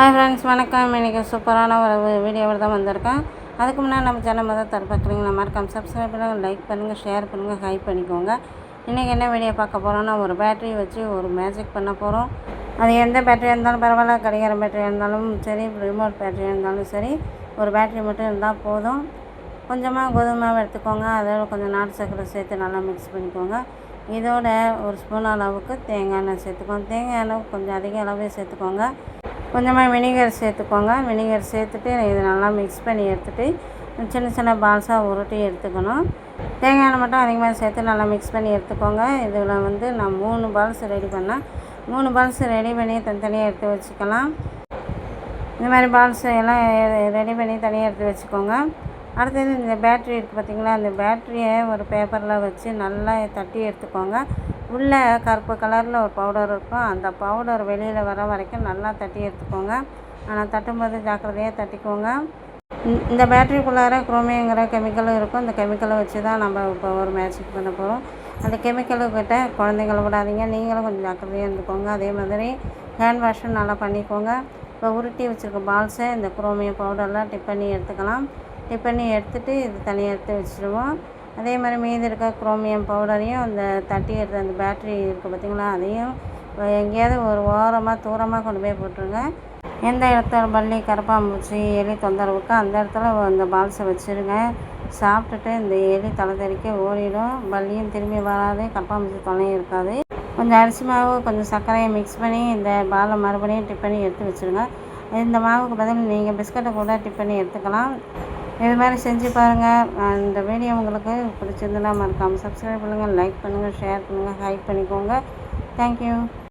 Hi friends வணக்கம். இன்றைக்கி சூப்பரான ஒரு வீடியோவில் தான் வந்திருக்கேன் அதுக்கு முன்னாடி நம்ம சேனல் முதல் தர பார்க்குறீங்களா மறக்காம சப்ஸ்கிரைப் பண்ணுங்கள் லைக் பண்ணுங்கள் ஷேர் பண்ணுங்கள் ஹைப் பண்ணிக்கோங்க. இன்றைக்கி என்ன வீடியோ பார்க்க போகிறோன்னா ஒரு பேட்டரி வச்சு ஒரு மேஜிக் பண்ண போகிறோம் அது எந்த பேட்டரியாக இருந்தாலும் பரவாயில்ல கடிகாரம் பேட்டரியாக இருந்தாலும் சரி ரிமோட் பேட்டரியாக இருந்தாலும் சரி ஒரு பேட்டரி மட்டும் இருந்தால் போதும். கொஞ்சமாக கோதுமை எடுத்துக்கோங்க. அதோட கொஞ்சம் நாட்டு சர்க்கரை சேர்த்து நல்லா மிக்ஸ் பண்ணிக்கோங்க. இதோட ஒரு ஸ்பூன் அளவுக்கு தேங்காய் எண்ணெய் சேர்த்துக்கோங்க. தேங்காய் எண்ணெய் கொஞ்சம் அதிக அளவே சேர்த்துக்கோங்க. கொஞ்சமாக வினிகர் சேர்த்துக்கோங்க. வினிகர் சேர்த்துட்டு இது நல்லா மிக்ஸ் பண்ணி எடுத்துகிட்டு சின்ன சின்ன பால்ஸாக உருட்டி எடுத்துக்கணும். தேங்காய் எண்ணெய் மட்டும் அதிகமாக சேர்த்து நல்லா மிக்ஸ் பண்ணி எடுத்துக்கோங்க. இதில் வந்து நான் மூணு பால்ஸ் ரெடி பண்ணேன் மூணு பால்ஸ் ரெடி பண்ணி தனித்தனியாக எடுத்து வச்சுக்கலாம். இந்த மாதிரி பால்ஸ் எல்லாம் ரெடி பண்ணி தனியாக எடுத்து வச்சுக்கோங்க. அடுத்தது இந்த பேட்ரி இருக்குது பார்த்திங்களா அந்த பேட்ரியை ஒரு பேப்பரில் வச்சு நல்லா தட்டி எடுத்துக்கோங்க. உள்ளே கருப்பு கலரில் ஒரு பவுடர் இருக்கும். அந்த பவுடர் வெளியில் வர வரைக்கும் நல்லா தட்டி எடுத்துக்கோங்க. ஆனால் தட்டும்போது ஜாக்கிரதையாக தட்டிக்கோங்க. இந்த- பேட்டரிக்குள்ளார குரோமியங்கிற கெமிக்கலும் இருக்கும். இந்த கெமிக்கலை வச்சு தான் நம்ம இப்போ ஒரு மேஜிக் பண்ண போகிறோம் அந்த கெமிக்கலு கிட்ட குழந்தைங்கள விடாதீங்க. நீங்களும் கொஞ்சம் ஜாக்கிரதையாக இருந்துக்கோங்க. அதே மாதிரி ஹேண்ட் வாஷும் நல்லா பண்ணிக்கோங்க. இப்போ உருட்டி வச்சுருக்க பால்ஸை இந்த குரோமியம் பவுடர்லாம் டிப் பண்ணி எடுத்துக்கலாம். டிப் பண்ணி எடுத்துகிட்டு இது தனியாக எடுத்து வச்சுருவோம். அதே மாதிரி மீதி இருக்க குரோமியம் பவுடரையும் அந்த தட்டி எடுத்த அந்த பேட்ரி இருக்குது பார்த்திங்களா அதையும் எங்கேயாவது ஒரு ஓரமாக தூரமாக கொண்டு போய் போட்டுருங்க. எந்த இடத்துல பள்ளி கரப்பாம்பூச்சி எலி தொந்தரவுக்கு அந்த இடத்துல அந்த பால்ஸை வச்சுருங்க. சாப்பிட்டுட்டு இந்த எலி தலை தெறிக்க ஓடிடும். பள்ளியும் திரும்பி வராது கரப்பாம்பூச்சி தொலையும் இருக்காது. கொஞ்சம் அரிசி மாவு கொஞ்சம் சர்க்கரையை மிக்ஸ் பண்ணி இந்த பாலை மறுபடியும் டிப் பண்ணி எடுத்து வச்சுருங்க. இந்த மாவுக்கு பதில் நீங்கள் பிஸ்கட்டை கூட டிப் பண்ணி எடுத்துக்கலாம். இது மாதிரி செஞ்சு பாருங்கள் இந்த வீடியோ உங்களுக்கு பிடிச்சிருந்தனா மறக்காமல் சப்ஸ்கிரைப் பண்ணுங்கள் லைக் பண்ணுங்கள் ஷேர் பண்ணுங்கள் ஹைப் பண்ணிக்கோங்க. தேங்க்யூ